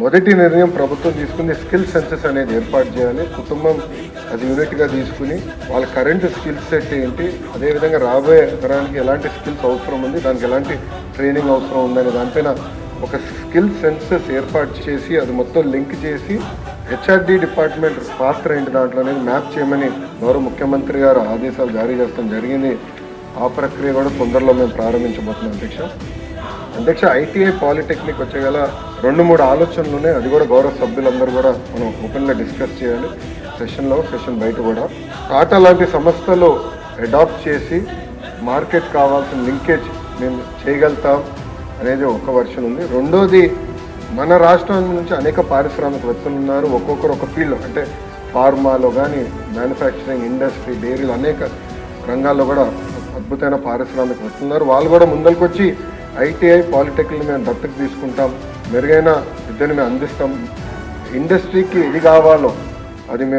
మొదటి నిర్ణయం ప్రభుత్వం తీసుకుని స్కిల్ సెన్సెస్ అనేది ఏర్పాటు చేయాలి. కుటుంబం అది యూనిట్గా తీసుకుని వాళ్ళ కరెంట్ స్కిల్ సెట్ ఏంటి అదేవిధంగా రాబోయే తరానికి ఎలాంటి స్కిల్స్ అవసరం ఉంది దానికి ఎలాంటి ట్రైనింగ్ అవసరం ఉందనే దానిపైన ఒక స్కిల్ సెన్సెస్ ఏర్పాటు చేసి అది మొత్తం లింక్ చేసి హెచ్ఆర్డి డిపార్ట్మెంట్ పాత్ర ఏంటి దాంట్లో అనేది మ్యాప్ చేయమని గౌరవ ముఖ్యమంత్రి గారు ఆదేశాలు జారీ చేస్తాం జరిగింది. ఆ ప్రక్రియ కూడా తొందరలో మేము ప్రారంభించబోతున్నాం అధ్యక్ష. అధ్యక్ష ఐటీఐ పాలిటెక్నిక్ వచ్చే గల రెండు మూడు ఆలోచనలు ఉన్నాయి. అది కూడా గౌరవ సభ్యులందరూ కూడా మనం ఓపెన్గా డిస్కస్ చేయాలి. సెషన్లో సెషన్ బయట కూడా. టాటా లాంటి సంస్థలు అడాప్ట్ చేసి మార్కెట్ కావాల్సిన లింకేజ్ మేము చేయగలుగుతాం అనేది ఒక వర్షన్ ఉంది. రెండోది మన రాష్ట్రం నుంచి అనేక పారిశ్రామికవేత్తలు ఉన్నారు. ఒక్కొక్కరు ఒక ఫీల్డ్ అంటే ఫార్మాలో కానీ మ్యానుఫ్యాక్చరింగ్ ఇండస్ట్రీ డైరీలు అనేక రంగాల్లో కూడా అద్భుతమైన పారిశ్రామికవేత్తలు ఉన్నారు. వాళ్ళు కూడా ముందరికొచ్చి వచ్చి ఐటీఐ పాలిటెక్నిక్ మేము దత్తకు తీసుకుంటాం మెరుగైన విద్యను మేము అందిస్తాం. ఇండస్ట్రీకి ఇది కావాలో అది మేము